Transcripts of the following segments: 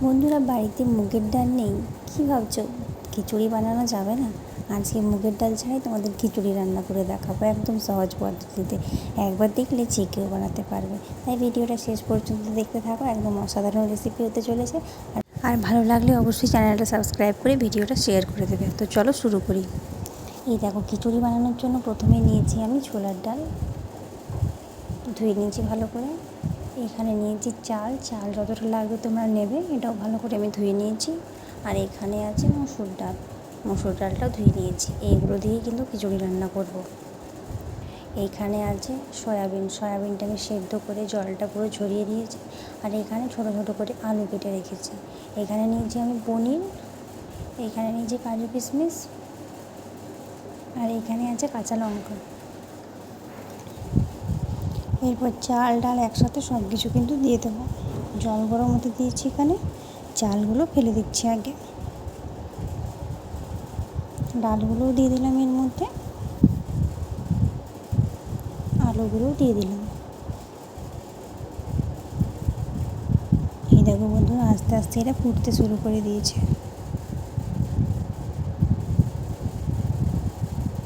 বন্ধুরা, বাড়িতে মুগের ডাল নেই। কী ভাবছ? খিচুড়ি বানানো যাবে না? আজকে মুগের ডাল ছাড়াই তোমাদের খিচুড়ি রান্না করে দেখাবো একদম সহজ পদ্ধতিতে। একবার দেখলে যে কেউ বানাতে পারবে। তাই ভিডিওটা শেষ পর্যন্ত দেখতে থাকো, একদম অসাধারণ রেসিপি হতে চলেছে। আর ভালো লাগলে অবশ্যই চ্যানেলটা সাবস্ক্রাইব করে ভিডিওটা শেয়ার করে দেবে। তো চলো শুরু করি। এই দেখো, খিচুড়ি বানানোর জন্য প্রথমে নিয়েছি আমি ছোলার ডাল। ধুয়ে নিয়েছি ভালো করে। এখানে নিয়েছি চাল। চাল যতটা লাগবে তোমরা নেবে। এটাও ভালো করে আমি ধুয়ে নিয়েছি। আর এখানে আছে মসুর ডাল। মসুর ডালটাও ধুয়ে নিয়েছি। এইগুলো দিয়েই কিন্তু খিচুড়ি রান্না করব। এইখানে আছে সয়াবিন। সয়াবিনটা আমি সেদ্ধ করে জলটা পুরো ঝরিয়ে দিয়েছি আর এখানে ছোটো ছোটো করে আলু কেটে রেখেছি। এখানে নিয়েছি আমি পনির। এখানে নিয়েছি কাজু কিশমিশ। আর এখানে আছে কাঁচা লঙ্কা। এরপর চাল, ডাল একসাথে সব কিছু কিন্তু দিয়ে দেবো। জল গরম হতে দিয়েছি এখানে। চালগুলো ফেলে দিচ্ছি আগে। ডালগুলোও দিয়ে দিলাম এর মধ্যে। আলুগুলোও দিয়ে দিলাম। এই দেখো বন্ধুরা, আস্তে আস্তে এটা ফুটতে শুরু করে দিয়েছে।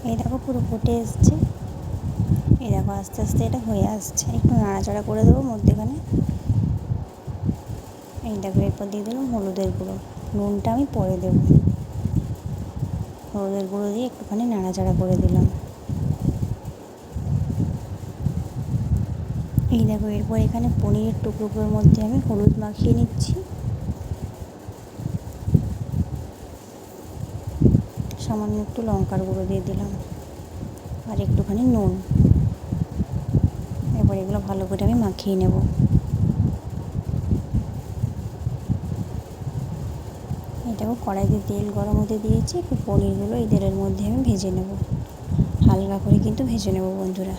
এই দেখো পুরো ফুটে এসছে। এই দেখো, আস্তে আস্তে এটা হয়ে আসছে। একটু নাড়াচাড়া করে দেবো মধ্যেখানে। এই দেখো, এরপর দিয়ে দিলাম হলুদের গুঁড়ো। নুনটা আমি পরে দেবো। হলুদের গুঁড়ো দিয়ে একটুখানি নাড়াচাড়া করে দিলাম। এই দেখো, এরপর এখানে পনিরের টুকরোগুলোর মধ্যে আমি হলুদ মাখিয়ে নিচ্ছি। সামান্য একটু লঙ্কার গুঁড়ো দিয়ে দিলাম। আর একটুখানি নুন। এবার এগুলো ভালো করে আমি মাখিয়ে নেব। এটাও কড়াইতে তেল গরম হতে দিয়েছি, একটু পনিরগুলো এই তেলের মধ্যে আমি ভেজে নেব। হালকা করে কিন্তু ভেজে নেব বন্ধুরা।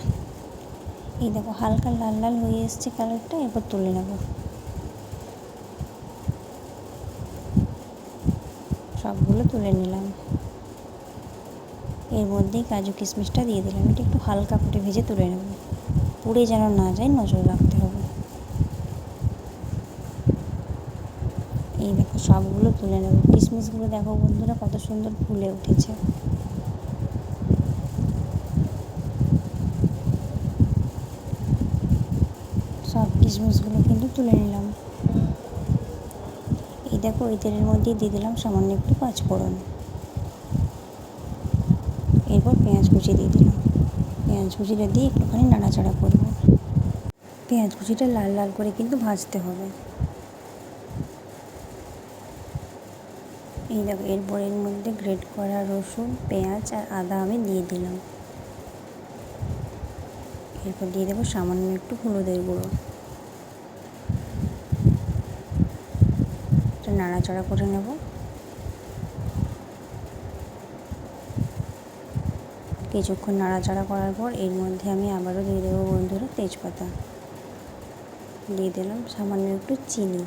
এই দেখো হালকা লাল লাল হয়ে এসছে কালারটা, এরপর তুলে নেব। সবগুলো তুলে নিলাম। এর মধ্যেই কাজু কিশমিশটা দিয়ে দিলাম। এটা একটু হালকা করে ভেজে তুলে নেব। পুড়ে যেন না যায়, নজর রাখতে হবে। এই দেখো, সবগুলো তুলে নেব। কিশমিশগুলো দেখো বন্ধুরা, কত সুন্দর ফুলে উঠেছে। সব কিশমিশগুলো কিন্তু তুলে নিলাম। এই দেখো, এই তেলের মধ্যে দিয়ে দিলাম সামান্য একটু পাঁচফোড়ন। এরপর পেঁয়াজ কুচি দিয়ে দিলাম। পেঁয়াজ কুচিটা দিয়ে একটুখানি নাড়াচাড়া করব। পেঁয়াজ কুচিটা লাল লাল করে কিন্তু ভাজতে হবে। এই দেখো, এরপর এর মধ্যে গ্রেট করা রসুন, পেঁয়াজ আর আদা আমি দিয়ে দিলাম। এরপর দিয়ে দেবো সামান্য একটু হলুদের গুঁড়ো। নাড়াচাড়া করে নেব। কিছুক্ষণ নাড়াচাড়া করার পর এর মধ্যে আমি আবারও দিয়ে দেবো বন্ধুরা তেজপাতা। দিয়ে দিলাম সামান্য একটু চিনি।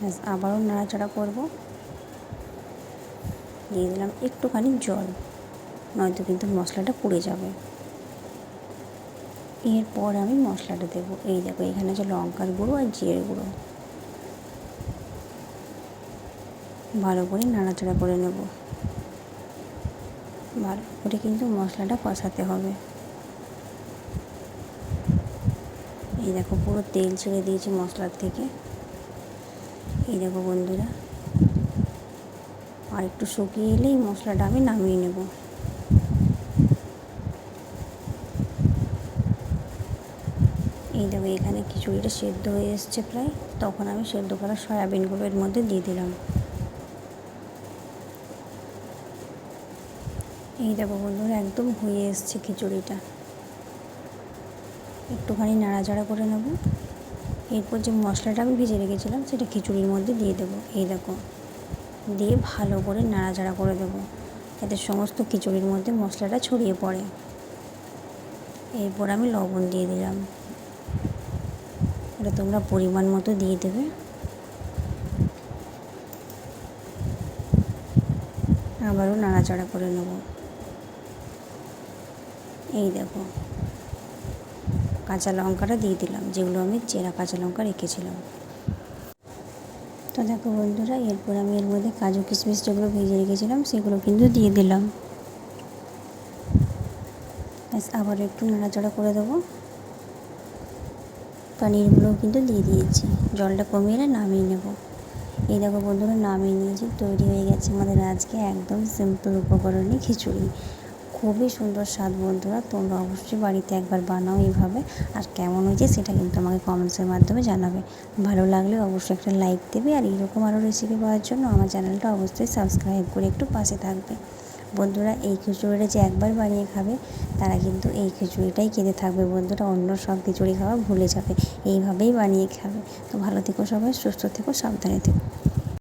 ব্যাস, আবারও নাড়াচাড়া করব। দিয়ে দিলাম একটুখানি জল, নয়তো কিন্তু মশলাটা পুড়ে যাবে। এরপর আমি মশলাটা দেবো। এই দেখো, এখানে আছে লঙ্কার গুঁড়ো আর জিরের গুঁড়ো। ভালো করে নাড়াচাড়া করে নেব। ভালো করে কিন্তু মশলাটা কষাতে হবে। এই দেখো পুরো তেল ছেড়ে দিয়েছি মশলার থেকে। এই দেখো বন্ধুরা, আর একটু শুকিয়ে এলেই মশলাটা আমি নামিয়ে নেব। এই দেখো এখানে খিচুড়িটা সেদ্ধ হয়ে এসছে প্রায়, তখন আমি সেদ্ধ করা সয়াবিনগুলো এর মধ্যে দিয়ে দিলাম। এই দেখো বন্ধুরা, একদম হয়ে এসছে খিচুড়িটা। একটুখানি নাড়াচাড়া করে নেব। এরপর যে মশলাটা আমি ভেজে রেখেছিলাম, সেটা খিচুড়ির মধ্যে দিয়ে দেবো। এই দেখো, দিয়ে ভালো করে নাড়াচাড়া করে দেবো, যাতে সমস্ত খিচুড়ির মধ্যে মশলাটা ছড়িয়ে পড়ে। এরপর আমি লবণ দিয়ে দিলাম। এটা তোমরা পরিমাণ মতো দিয়ে দেবে। আবারও নাড়াচাড়া করে নেব। এই দেখো, কাঁচা লঙ্কাটা দিয়ে দিলাম, যেগুলো আমি চেরা কাঁচা লঙ্কা রেখেছিলাম। তো দেখো বন্ধুরা, এরপর আমি এর মধ্যে কাজু কিশমিশ যেগুলো ভেজে রেখেছিলাম, সেগুলো কিন্তু দিয়ে দিলাম। ব্যাস, আবার একটু নাড়াচাড়া করে দেবো। পনিরগুলোও কিন্তু দিয়ে দিয়েছি। জলটা কমিয়ে নামিয়ে নেব। এই দেখো বন্ধুরা, নামিয়ে নিয়েছি, তৈরি হয়ে গেছে আমাদের আজকে একদম সিম্পল উপকরণে খিচুড়ি। খুবই সুন্দর স্বাদ বন্ধুরা, তোমরা অবশ্যই বাড়িতে একবার বানাও এইভাবে। আর কেমন হয়েছে সেটা কিন্তু আমাকে কমেন্টসের মাধ্যমে জানাবে। ভালো লাগলে অবশ্যই একটা লাইক দেবে আর এইরকম আরও রেসিপি পাওয়ার জন্য আমার চ্যানেলটা অবশ্যই সাবস্ক্রাইব করে একটু পাশে থাকবে। বন্ধুরা এই খিচুড়িটা যে একবার বানিয়ে খাবে, তারা কিন্তু এই খিচুড়িটাই খেতে থাকবে বন্ধুরা, অন্য সব খিচুড়ি খাওয়া ভুলে যাবে। এইভাবেই বানিয়ে খাবে। তো ভালো থেকো সবাই, সুস্থ থেকো, সাবধানে থেকো।